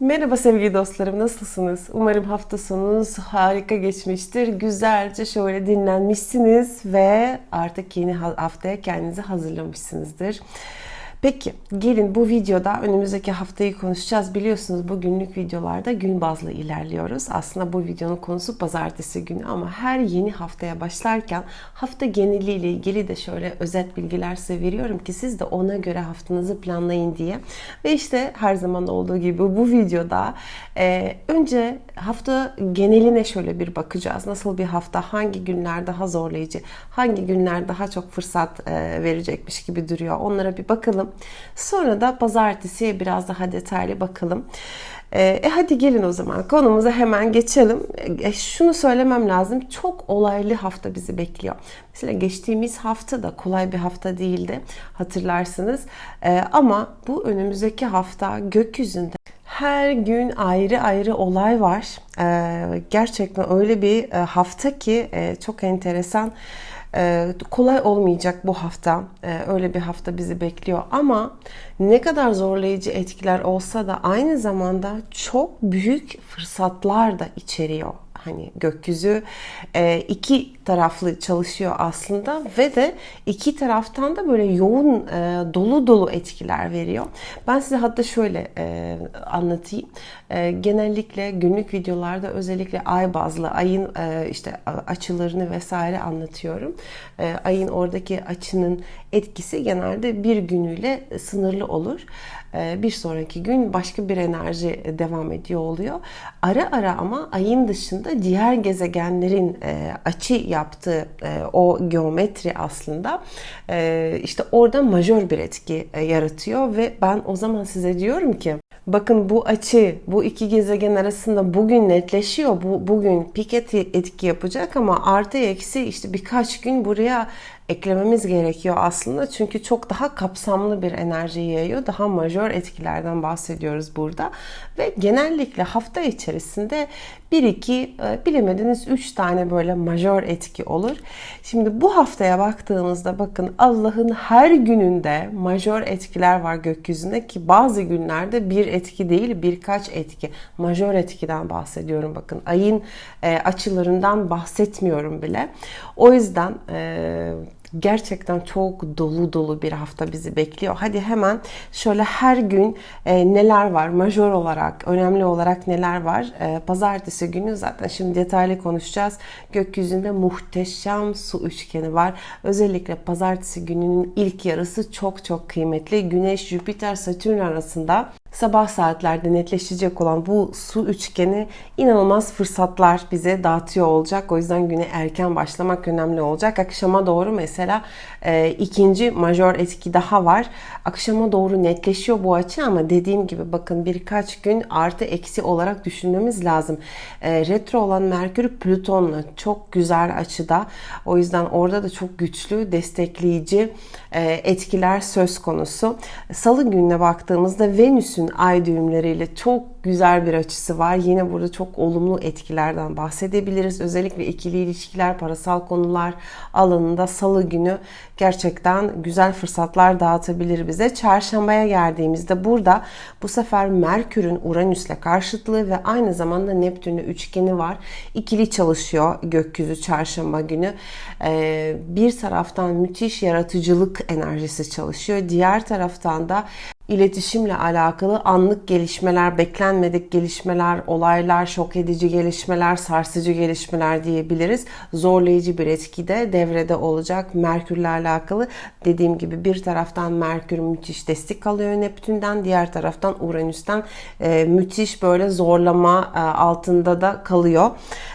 Merhaba sevgili dostlarım nasılsınız? Umarım hafta sonunuz harika geçmiştir. Güzelce şöyle dinlenmişsiniz ve artık yeni haftaya kendinizi hazırlamışsınızdır. Peki gelin bu videoda önümüzdeki haftayı konuşacağız. Biliyorsunuz bu günlük videolarda gün bazlı ilerliyoruz. Aslında bu videonun konusu pazartesi günü ama her yeni haftaya başlarken hafta geneliyle ilgili de şöyle özet bilgiler size veriyorum ki siz de ona göre haftanızı planlayın diye. Ve işte her zaman olduğu gibi bu videoda e, önce hafta geneline şöyle bir bakacağız. Nasıl bir hafta, hangi günler daha zorlayıcı, hangi günler daha çok fırsat e, verecekmiş gibi duruyor. Onlara bir bakalım. Sonra da pazartesiye biraz daha detaylı bakalım. E, e hadi gelin o zaman konumuza hemen geçelim. E, şunu söylemem lazım. Çok olaylı hafta bizi bekliyor. Mesela geçtiğimiz hafta da kolay bir hafta değildi. Hatırlarsınız. E, ama bu önümüzdeki hafta gökyüzünde her gün ayrı ayrı olay var. Ee, gerçekten öyle bir e, hafta ki e, çok enteresan. Ee, kolay olmayacak bu hafta. Ee, öyle bir hafta bizi bekliyor ama ne kadar zorlayıcı etkiler olsa da aynı zamanda çok büyük fırsatlar da içeriyor hani gökyüzü e, iki taraflı çalışıyor aslında ve de iki taraftan da böyle yoğun e, dolu dolu etkiler veriyor. Ben size hatta şöyle e, anlatayım. Genellikle günlük videolarda özellikle ay bazlı ayın işte açılarını vesaire anlatıyorum. Ayın oradaki açının etkisi genelde bir günüyle sınırlı olur. Ee, bir sonraki gün başka bir enerji devam ediyor oluyor. Ara ara ama ayın dışında diğer gezegenlerin e, açı yaptığı e, o geometri aslında e, işte orada majör bir etki yaratıyor ve ben o zaman size diyorum ki Bakın bu açı, bu iki gezegen arasında bugün netleşiyor. Bu bugün pik etki yapacak ama artı eksi işte birkaç gün buraya eklememiz gerekiyor aslında. Çünkü çok daha kapsamlı bir enerji yayıyor. Daha majör etkilerden bahsediyoruz burada. Ve genellikle hafta içerisinde 1-2 e, bilemediniz 3 tane böyle majör etki olur. Şimdi bu haftaya baktığımızda bakın Allah'ın her gününde majör etkiler var gökyüzünde ki bazı günlerde bir etki değil birkaç etki. Majör etkiden bahsediyorum bakın. Ayın e, açılarından bahsetmiyorum bile. O yüzden e, gerçekten çok dolu dolu bir hafta bizi bekliyor. Hadi hemen şöyle her gün e, neler var majör olarak, önemli olarak neler var? E, pazartesi günü zaten şimdi detaylı konuşacağız. Gökyüzünde muhteşem su üçgeni var. Özellikle pazartesi gününün ilk yarısı çok çok kıymetli. Güneş, Jüpiter, Satürn arasında sabah saatlerde netleşecek olan bu su üçgeni inanılmaz fırsatlar bize dağıtıyor olacak. O yüzden güne erken başlamak önemli olacak. Akşama doğru mesela e, ikinci majör etki daha var. Akşama doğru netleşiyor bu açı ama dediğim gibi bakın birkaç gün artı eksi olarak düşünmemiz lazım. E, retro olan Merkür Plüton'la çok güzel açıda. O yüzden orada da çok güçlü, destekleyici etkiler söz konusu. Salı gününe baktığımızda Venüs'ün ay düğümleriyle çok güzel bir açısı var. Yine burada çok olumlu etkilerden bahsedebiliriz. Özellikle ikili ilişkiler, parasal konular alanında salı günü gerçekten güzel fırsatlar dağıtabilir bize. Çarşambaya geldiğimizde burada bu sefer Merkür'ün Uranüs'le karşıtlığı ve aynı zamanda Neptün'le üçgeni var. İkili çalışıyor gökyüzü çarşamba günü. Ee, bir taraftan müthiş yaratıcılık enerjisi çalışıyor. Diğer taraftan da iletişimle alakalı anlık gelişmeler, beklenmedik gelişmeler, olaylar, şok edici gelişmeler, sarsıcı gelişmeler diyebiliriz. Zorlayıcı bir etki de devrede olacak. Merkürle alakalı dediğim gibi bir taraftan Merkür müthiş destek alıyor Neptün'den, diğer taraftan Uranüs'ten e, müthiş böyle zorlama e, altında da kalıyor.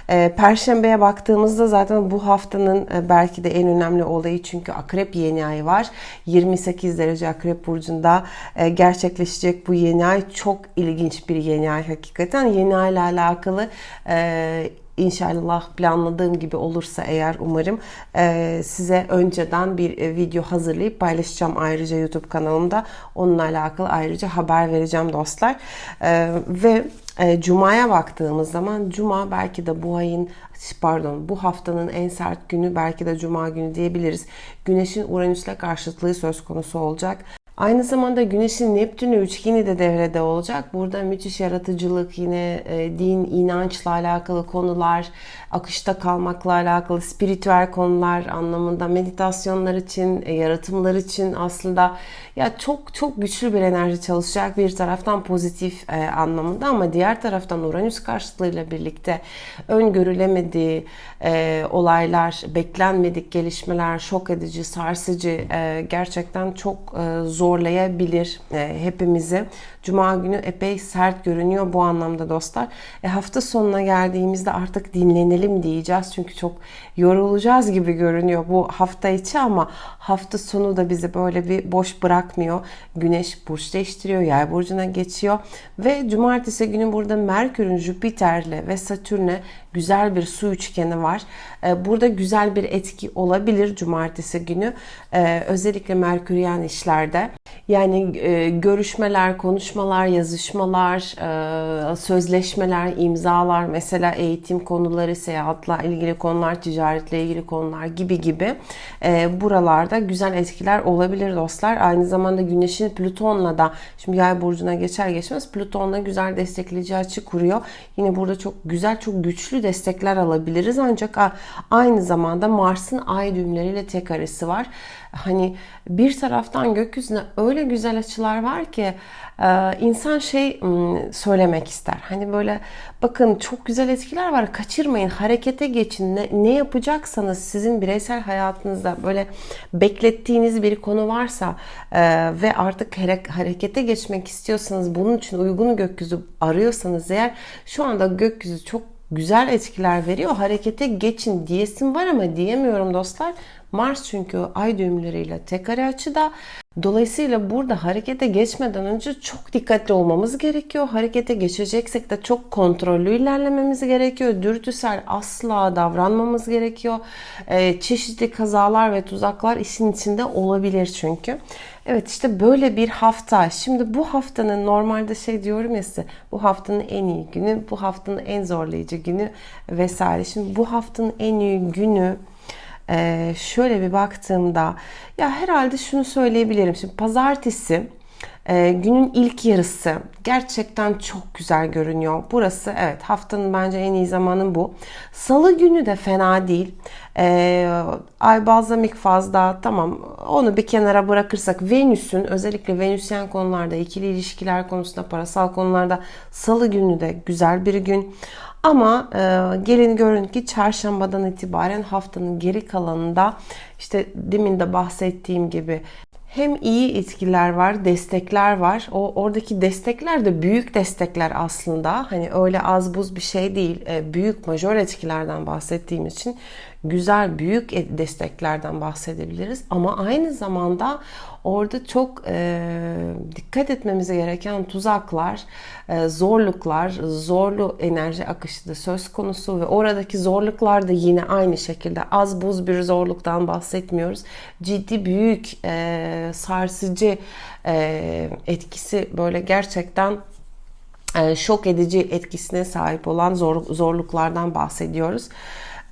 E, Perşembeye baktığımızda zaten bu haftanın e, belki de en önemli olayı çünkü Akrep yeni ay var. 28 derece Akrep burcunda e, gerçekleşecek bu yeni ay çok ilginç bir yeni ay hakikaten. Yeni ay ile alakalı e, İnşallah planladığım gibi olursa eğer umarım e, size önceden bir video hazırlayıp paylaşacağım ayrıca YouTube kanalımda. Onunla alakalı ayrıca haber vereceğim dostlar. Ve Cuma'ya baktığımız zaman Cuma belki de bu ayın pardon bu haftanın en sert günü belki de Cuma günü diyebiliriz. Güneşin Uranüs'le karşıtlığı söz konusu olacak. Aynı zamanda Güneş'in Neptün'ü üçgeni de devrede olacak. Burada müthiş yaratıcılık, yine e, din, inançla alakalı konular, akışta kalmakla alakalı spiritüel konular anlamında meditasyonlar için, e, yaratımlar için aslında ya çok çok güçlü bir enerji çalışacak. Bir taraftan pozitif e, anlamında ama diğer taraftan Uranüs karşıtlığıyla birlikte öngörülemediği e, olaylar, beklenmedik gelişmeler, şok edici, sarsıcı, e, gerçekten çok e, zorlayabilir e, hepimizi. Cuma günü epey sert görünüyor bu anlamda dostlar. E, hafta sonuna geldiğimizde artık dinlenelim diyeceğiz. Çünkü çok yorulacağız gibi görünüyor bu hafta içi ama hafta sonu da bizi böyle bir boş bırakmıyor. Güneş burç değiştiriyor, yay burcuna geçiyor ve cumartesi günü burada Merkür'ün Jüpiter'le ve Satürn'e güzel bir su üçgeni var. E, burada güzel bir etki olabilir cumartesi günü. E, özellikle Merküryen işlerde. Yani e, görüşmeler, konuşmalar, yazışmalar, sözleşmeler, imzalar, mesela eğitim konuları, seyahatle ilgili konular, ticaretle ilgili konular gibi gibi buralarda güzel etkiler olabilir dostlar. Aynı zamanda Güneş'in Plüton'la da şimdi Yay burcuna geçer geçmez Plüton'la güzel destekleyici açı kuruyor. Yine burada çok güzel, çok güçlü destekler alabiliriz. Ancak aynı zamanda Mars'ın ay düğümleriyle tek arası var. Hani bir taraftan gökyüzüne öyle güzel açılar var ki e, insan şey söylemek ister. Hani böyle bakın çok güzel etkiler var kaçırmayın harekete geçin ne, ne yapacaksanız sizin bireysel hayatınızda böyle beklettiğiniz bir konu varsa e, ve artık harekete geçmek istiyorsanız bunun için uygun gökyüzü arıyorsanız eğer şu anda gökyüzü çok güzel etkiler veriyor. Harekete geçin diyesim var ama diyemiyorum dostlar. Mars çünkü ay düğümleriyle tek kare açıda. Dolayısıyla burada harekete geçmeden önce çok dikkatli olmamız gerekiyor. Harekete geçeceksek de çok kontrollü ilerlememiz gerekiyor. Dürtüsel asla davranmamız gerekiyor. Ee, çeşitli kazalar ve tuzaklar işin içinde olabilir çünkü. Evet işte böyle bir hafta. Şimdi bu haftanın normalde şey diyorum ya size bu haftanın en iyi günü, bu haftanın en zorlayıcı günü vesaire. Şimdi bu haftanın en iyi günü ee, şöyle bir baktığımda ya herhalde şunu söyleyebilirim. Şimdi pazartesi e, günün ilk yarısı gerçekten çok güzel görünüyor. Burası evet haftanın bence en iyi zamanı bu. Salı günü de fena değil. E, ay balzamik fazla tamam onu bir kenara bırakırsak Venüs'ün özellikle Venüsyen konularda ikili ilişkiler konusunda parasal konularda salı günü de güzel bir gün. Ama e, gelin görün ki çarşambadan itibaren haftanın geri kalanında işte demin de bahsettiğim gibi hem iyi etkiler var, destekler var. O oradaki destekler de büyük destekler aslında. Hani öyle az buz bir şey değil. E, büyük majör etkilerden bahsettiğim için güzel büyük e, desteklerden bahsedebiliriz. Ama aynı zamanda orada çok e, dikkat etmemiz gereken tuzaklar, e, zorluklar, zorlu enerji akışı da söz konusu ve oradaki zorluklar da yine aynı şekilde az buz bir zorluktan bahsetmiyoruz. Ciddi büyük e, sarsıcı e, etkisi böyle gerçekten e, şok edici etkisine sahip olan zor, zorluklardan bahsediyoruz.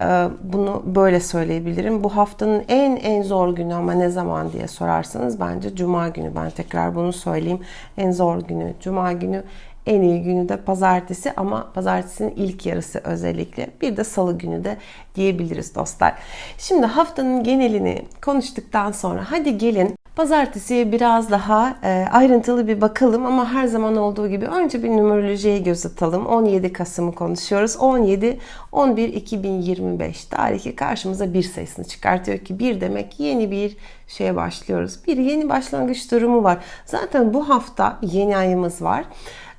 Ee, bunu böyle söyleyebilirim. Bu haftanın en en zor günü ama ne zaman diye sorarsanız bence cuma günü. Ben tekrar bunu söyleyeyim. En zor günü cuma günü. En iyi günü de pazartesi ama pazartesinin ilk yarısı özellikle. Bir de salı günü de diyebiliriz dostlar. Şimdi haftanın genelini konuştuktan sonra hadi gelin Pazartesiye biraz daha e, ayrıntılı bir bakalım ama her zaman olduğu gibi önce bir numerolojiye göz atalım. 17 Kasım'ı konuşuyoruz. 17 11 2025 tarihi karşımıza bir sayısını çıkartıyor ki bir demek yeni bir şeye başlıyoruz. Bir yeni başlangıç durumu var. Zaten bu hafta yeni ayımız var.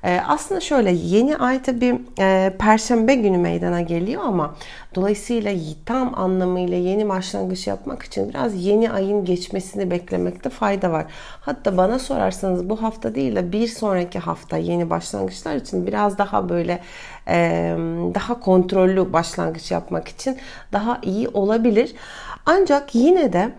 E, aslında şöyle yeni ay tabi e, perşembe günü meydana geliyor ama dolayısıyla tam anlamıyla yeni başlangıç yapmak için biraz yeni ayın geçmesini beklemekte fayda var. Hatta bana sorarsanız bu hafta değil de bir sonraki hafta yeni başlangıçlar için biraz daha böyle daha kontrollü başlangıç yapmak için daha iyi olabilir. Ancak yine de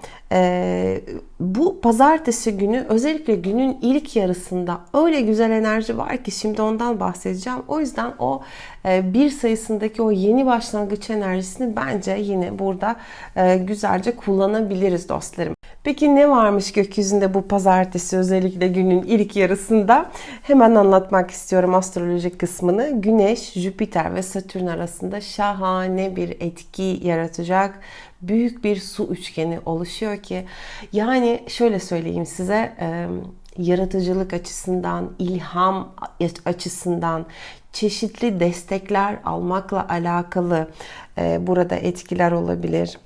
bu pazartesi günü özellikle günün ilk yarısında öyle güzel enerji var ki şimdi ondan bahsedeceğim. O yüzden o bir sayısındaki o yeni başlangıç enerjisini bence yine burada e, güzelce kullanabiliriz dostlarım. Peki ne varmış gökyüzünde bu pazartesi özellikle günün ilk yarısında? Hemen anlatmak istiyorum astrolojik kısmını. Güneş, Jüpiter ve Satürn arasında şahane bir etki yaratacak büyük bir su üçgeni oluşuyor ki yani şöyle söyleyeyim size yaratıcılık açısından, ilham açısından çeşitli destekler almakla alakalı burada etkiler olabilir.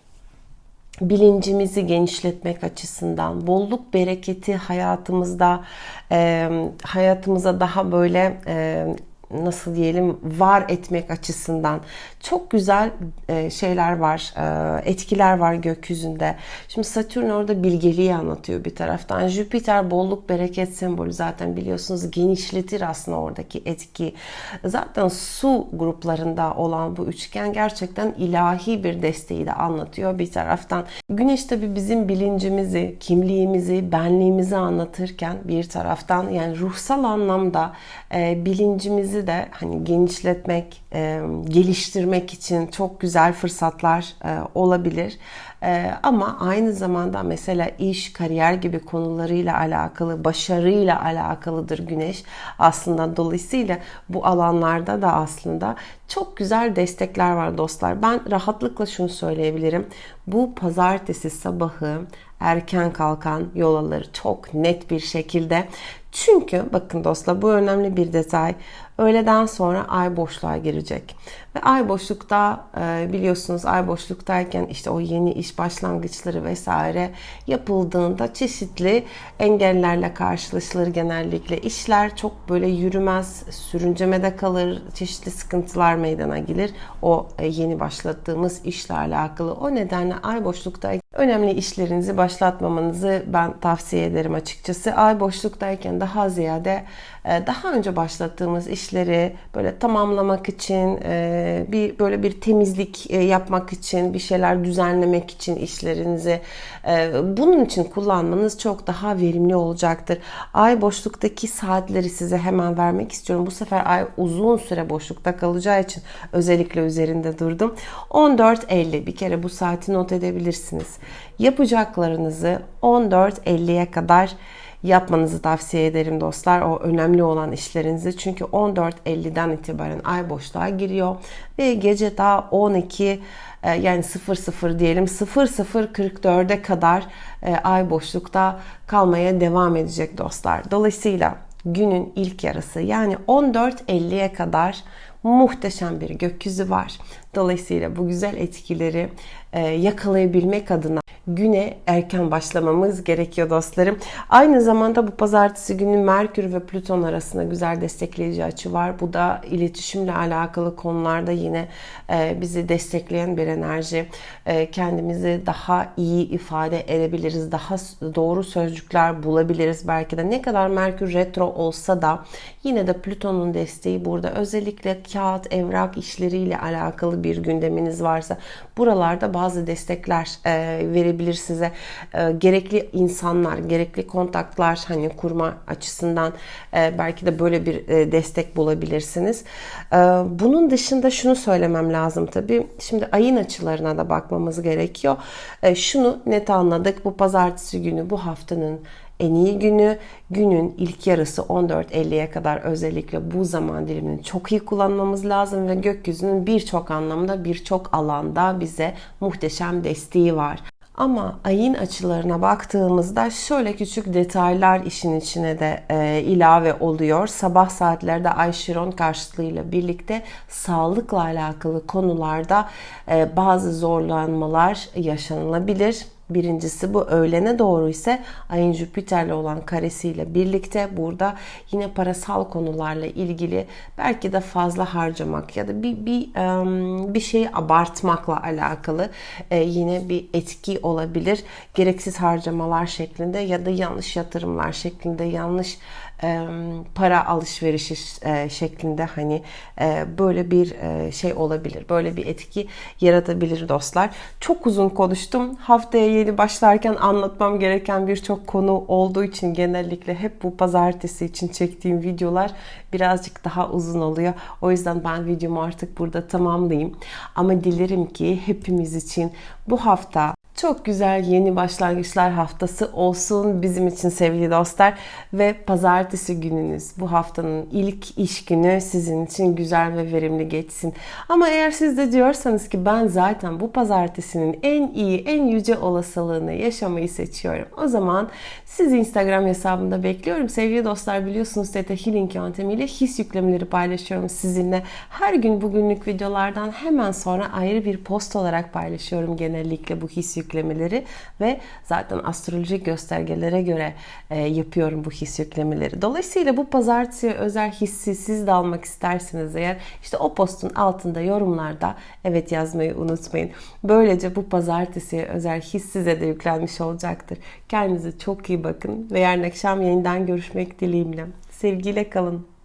Bilincimizi genişletmek açısından, bolluk bereketi hayatımızda e, hayatımıza daha böyle e, nasıl diyelim var etmek açısından çok güzel e, şeyler var, e, etkiler var gökyüzünde. Şimdi Satürn orada bilgeliği anlatıyor bir taraftan. Jüpiter bolluk bereket sembolü zaten biliyorsunuz genişletir aslında oradaki etki. Zaten su gruplarında olan bu üçgen gerçekten ilahi bir desteği de anlatıyor bir taraftan. Güneş tabi bizim bilincimizi, kimliğimizi, benliğimizi anlatırken bir taraftan yani ruhsal anlamda e, bilincimizi de hani genişletmek, geliştirmek için çok güzel fırsatlar olabilir. E, ama aynı zamanda mesela iş, kariyer gibi konularıyla alakalı, başarıyla alakalıdır güneş. Aslında dolayısıyla bu alanlarda da aslında çok güzel destekler var dostlar. Ben rahatlıkla şunu söyleyebilirim. Bu pazartesi sabahı erken kalkan yol çok net bir şekilde. Çünkü bakın dostlar bu önemli bir detay. Öğleden sonra ay boşluğa girecek. Ve ay boşlukta e, biliyorsunuz ay boşluktayken işte o yeni iş başlangıçları vesaire yapıldığında çeşitli engellerle karşılaşılır genellikle. işler çok böyle yürümez, sürüncemede kalır, çeşitli sıkıntılar meydana gelir. O e, yeni başlattığımız işle alakalı. O nedenle ay boşlukta önemli işlerinizi başlatmamanızı ben tavsiye ederim açıkçası. Ay boşluktayken daha ziyade e, daha önce başlattığımız işleri böyle tamamlamak için e, bir böyle bir temizlik e, yapmak için bir şeyler düzenlemek için işlerinizi bunun için kullanmanız çok daha verimli olacaktır. Ay boşluktaki saatleri size hemen vermek istiyorum. Bu sefer ay uzun süre boşlukta kalacağı için özellikle üzerinde durdum. 14.50 bir kere bu saati not edebilirsiniz. Yapacaklarınızı 14.50'ye kadar yapmanızı tavsiye ederim dostlar. O önemli olan işlerinizi. Çünkü 14.50'den itibaren ay boşluğa giriyor ve gece daha 12 e, yani 00 diyelim 00.44'e kadar e, ay boşlukta kalmaya devam edecek dostlar. Dolayısıyla günün ilk yarısı yani 14.50'ye kadar muhteşem bir gökyüzü var. Dolayısıyla bu güzel etkileri e, yakalayabilmek adına güne erken başlamamız gerekiyor dostlarım. Aynı zamanda bu pazartesi günü Merkür ve Plüton arasında güzel destekleyici açı var. Bu da iletişimle alakalı konularda yine e, bizi destekleyen bir enerji. E, kendimizi daha iyi ifade edebiliriz. Daha doğru sözcükler bulabiliriz. Belki de ne kadar Merkür retro olsa da yine de Plüton'un desteği burada. Özellikle kağıt, evrak işleriyle alakalı bir gündeminiz varsa buralarda bazı destekler e, verebilirsiniz verebilir size. E, gerekli insanlar, gerekli kontaklar hani kurma açısından e, belki de böyle bir e, destek bulabilirsiniz. E, bunun dışında şunu söylemem lazım tabii. Şimdi ayın açılarına da bakmamız gerekiyor. E, şunu net anladık. Bu pazartesi günü bu haftanın en iyi günü. Günün ilk yarısı 14.50'ye kadar özellikle bu zaman dilimini çok iyi kullanmamız lazım ve gökyüzünün birçok anlamda birçok alanda bize muhteşem desteği var. Ama ayın açılarına baktığımızda şöyle küçük detaylar işin içine de e, ilave oluyor. Sabah saatlerde Ay Şiron karşıtlığıyla birlikte sağlıkla alakalı konularda e, bazı zorlanmalar yaşanılabilir. Birincisi bu öğlene doğru ise ayın Jüpiter'le olan karesiyle birlikte burada yine parasal konularla ilgili belki de fazla harcamak ya da bir bir bir şeyi abartmakla alakalı e, yine bir etki olabilir. Gereksiz harcamalar şeklinde ya da yanlış yatırımlar şeklinde yanlış para alışverişi e, şeklinde hani e, böyle bir e, şey olabilir. Böyle bir etki yaratabilir dostlar. Çok uzun konuştum. Haftaya yeni başlarken anlatmam gereken birçok konu olduğu için genellikle hep bu pazartesi için çektiğim videolar birazcık daha uzun oluyor. O yüzden ben videomu artık burada tamamlayayım. Ama dilerim ki hepimiz için bu hafta çok güzel yeni başlangıçlar haftası olsun bizim için sevgili dostlar ve pazartesi gününüz bu haftanın ilk iş günü sizin için güzel ve verimli geçsin. Ama eğer siz de diyorsanız ki ben zaten bu pazartesinin en iyi, en yüce olasılığını yaşamayı seçiyorum. O zaman sizi Instagram hesabımda bekliyorum. Sevgili dostlar biliyorsunuz Theta Healing yöntemiyle his yüklemeleri paylaşıyorum sizinle. Her gün bugünlük videolardan hemen sonra ayrı bir post olarak paylaşıyorum genellikle bu his yüklemeleri yüklemeleri ve zaten astrolojik göstergelere göre e, yapıyorum bu his yüklemeleri. Dolayısıyla bu pazartesiye özel hissi siz de almak isterseniz eğer işte o postun altında yorumlarda evet yazmayı unutmayın. Böylece bu pazartesiye özel his size de yüklenmiş olacaktır. Kendinize çok iyi bakın ve yarın akşam yeniden görüşmek dileğiyle. Sevgiyle kalın.